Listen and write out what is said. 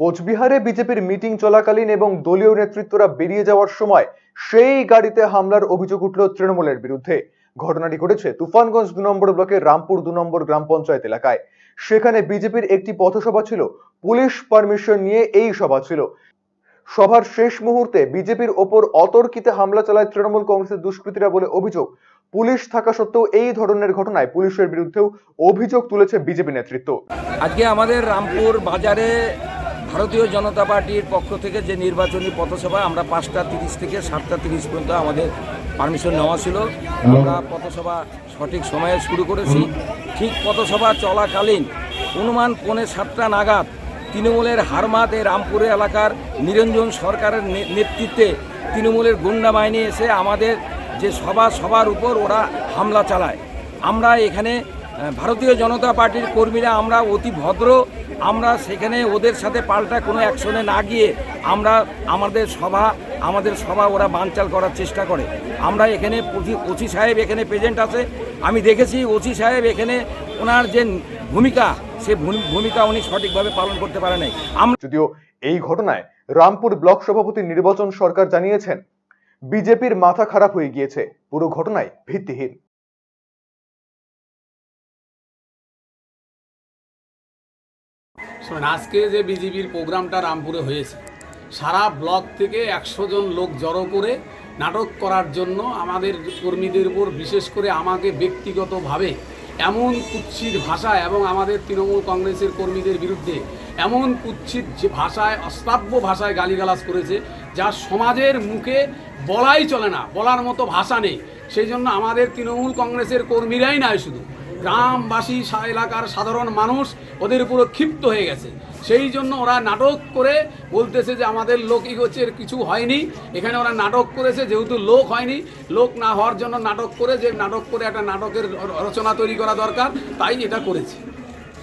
কোচবিহারে বিজেপির মিটিং চলাকালীন এবং দলীয় নেতৃত্বরা বেরিয়ে যাওয়ার সময় সেই গাড়িতে হামলার অভিযোগ উঠল তৃণমূলের বিরুদ্ধে। ঘটনাটি ঘটেছে তুফানগঞ্জ দু নম্বর ব্লকের রামপুর দু নম্বর গ্রাম পঞ্চায়েত এলাকায়। সেখানে বিজেপির একটি পথসভা ছিল, পুলিশ পারমিশন নিয়ে এই সভা ছিল। সভার শেষ মুহূর্তে বিজেপির ওপর অতর্কিতে হামলা চালায় তৃণমূল কংগ্রেসের দুষ্কৃতীরা বলে অভিযোগ, পুলিশ থাকা সত্ত্বেও এই ধরনের ঘটনায় পুলিশের বিরুদ্ধেও অভিযোগ তুলেছে বিজেপি নেতৃত্ব। আজকে আমাদের রামপুর বাজারে ভারতীয় জনতা পার্টির পক্ষ থেকে যে নির্বাচনী পথসভা আমরা পাঁচটা তিরিশ থেকে সাতটা তিরিশ পর্যন্ত আমাদের পারমিশন নেওয়া ছিল, আমরা পথসভা সঠিক সময়ে শুরু করেছি। ঠিক পথসভা চলাকালীন অনুমান পৌনে সাতটা নাগাদ তৃণমূলের হারমাত এই রামপুরে এলাকার নিরঞ্জন সরকারের নেতৃত্বে তৃণমূলের গুন্ডা বাহিনী এসে আমাদের যে সভা সবার উপর ওরা হামলা চালায়। আমরা এখানে ভারতীয় জনতা পার্টির কর্মীরা আমরা অতি ভদ্র। আমরা সেখানে ওদের সাথে পাল্টা কোনো অ্যাকশনে না গিয়ে আমরা আমাদের সভা আমাদের সভা ওরা বানচাল করার চেষ্টা করে। আমরা এখানে ওসি সাহেব এখানে প্রেজেন্ট আছে। আমি দেখেছি ওসি সাহেব এখানে ওনার যে ভূমিকা, সে ভূমি- ভূমিকা উনি সঠিকভাবে পালন করতে পারে নাই। আমরা যদিও এই ঘটনায় রামপুর ব্লক সভাপতি নির্বাচন সরকার জানিয়েছেন, বিজেপির মাথা খারাপ হয়ে গিয়েছে। পুরো ঘটনায় ভিত্তিহীন। শোনেন, আজকে যে বিজেপির প্রোগ্রামটা রামপুরে হয়েছে, সারা ব্লক থেকে একশো জন লোক জড়ো করে নাটক করার জন্য আমাদের কর্মীদের উপর, বিশেষ করে আমাকে ব্যক্তিগতভাবে, এমন কুৎসিত ভাষা এবং আমাদের তৃণমূল কংগ্রেসের কর্মীদের বিরুদ্ধে, এমন কুৎসিত ভাষায় অশ্রাব্য ভাষায় গালিগালাজ করেছে, যা সমাজের মুখে বলাই চলে না, বলার মতো ভাষা নেই। সেই জন্য আমাদের তৃণমূল কংগ্রেসের কর্মীরাই নয় শুধু। গ্রামবাসী এলাকার সাধারণ মানুষ ওদের পুরো ক্ষিপ্ত হয়ে গেছে। সেই জন্য ওরা নাটক করে বলতেছে যে আমাদের লোক ই হচ্ছে কিছু হয়নি। এখানে ওরা নাটক করেছে, যেহেতু লোক হয়নি, লোক না হওয়ার জন্য নাটক করে যে নাটক করে একটা নাটকের রচনা তৈরি করা দরকার, তাই এটা করেছে।